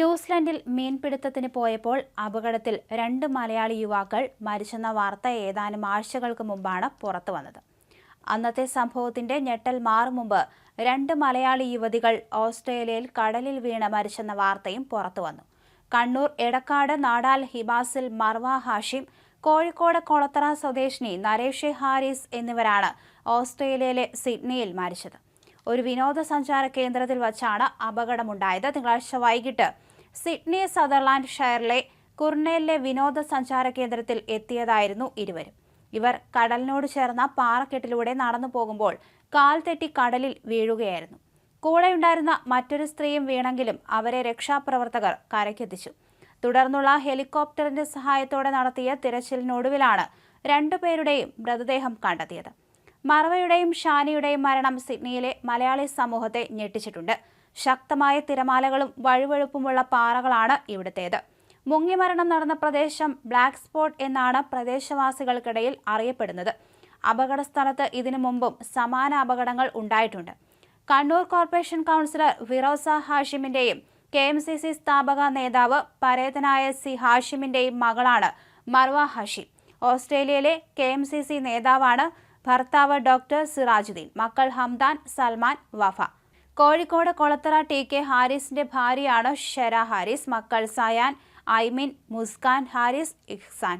ന്യൂസിലൻഡിൽ മീൻപിടുത്തത്തിന് പോയപ്പോൾ അപകടത്തിൽ രണ്ട് മലയാളി യുവാക്കൾ മരിച്ചെന്ന വാർത്ത ഏതാനും ആഴ്ചകൾക്ക് മുമ്പാണ് പുറത്തു വന്നത്. അന്നത്തെ സംഭവത്തിന്റെ ഞെട്ടൽ മാറും മുമ്പ് രണ്ട് മലയാളി യുവതികൾ ഓസ്ട്രേലിയയിൽ കടലിൽ വീണ് മരിച്ചെന്ന വാർത്തയും പുറത്തു വന്നു. കണ്ണൂർ എടക്കാട് നാടാൽ ഹിബാസിൽ മർവ ഹാഷിം കോഴിക്കോട് കൊളത്തറ സ്വദേശിനി നരേഷ് ഹാരിസ് എന്നിവരാണ് ഓസ്ട്രേലിയയിലെ സിഡ്നിയിൽ മരിച്ചത്. ഒരു വിനോദസഞ്ചാര കേന്ദ്രത്തിൽ വച്ചാണ് അപകടമുണ്ടായത്. തിങ്കളാഴ്ച വൈകിട്ട് സിഡ്നി സദർലാൻഡ് ഷെയറിലെ കുർണേലിലെ വിനോദസഞ്ചാര കേന്ദ്രത്തിൽ എത്തിയതായിരുന്നു ഇരുവരും. ഇവർ കടലിനോട് ചേർന്ന പാറക്കെട്ടിലൂടെ നടന്നു പോകുമ്പോൾ കാൽ തെറ്റി കടലിൽ വീഴുകയായിരുന്നു. കൂടെയുണ്ടായിരുന്ന മറ്റൊരു സ്ത്രീയും വീണെങ്കിലും അവരെ രക്ഷാപ്രവർത്തകർ കരയ്ക്കെത്തിച്ചു. തുടർന്നുള്ള ഹെലികോപ്റ്ററിന്റെ സഹായത്തോടെ നടത്തിയ തിരച്ചിലിനൊടുവിലാണ് രണ്ടുപേരുടെയും മൃതദേഹം കണ്ടെത്തിയത്. മറവയുടെയും ഷാനിയുടെയും മരണം സിഡ്നിയിലെ മലയാളി സമൂഹത്തെ ഞെട്ടിച്ചിട്ടുണ്ട്. ശക്തമായ തിരമാലകളും വഴുവഴുപ്പുമുള്ള പാറകളാണ് ഇവിടുത്തേത്. മുങ്ങിമരണം നടന്ന പ്രദേശം ബ്ലാക്ക് സ്പോട്ട് എന്നാണ് പ്രദേശവാസികൾക്കിടയിൽ അറിയപ്പെടുന്നത്. അപകട സ്ഥലത്ത് ഇതിനു മുമ്പും സമാന അപകടങ്ങൾ ഉണ്ടായിട്ടുണ്ട്. കണ്ണൂർ കോർപ്പറേഷൻ കൗൺസിലർ ഫിറോസ ഹാഷിമിന്റെയും കെ എം സി സി സ്ഥാപക നേതാവ് പരേതനായ സി ഹാഷിമിന്റെയും മകളാണ് മർവ ഹാഷിം. ഓസ്ട്രേലിയയിലെ കെ എം സി സി നേതാവാണ് ഭർത്താവ് ഡോക്ടർ സിറാജുദ്ദീൻ മക്കൾ ഹംദാൻ സൽമാൻ വഫ. കോഴിക്കോട് കൊളത്തറ ടി കെ ഹാരിസിന്റെ ഭാര്യയാണ് ഷെര ഹാരിസ് മക്കൾ സയാൻ ഐമിൻ മുസ്കാൻ ഹാരിസ് ഇഹ്സാൻ.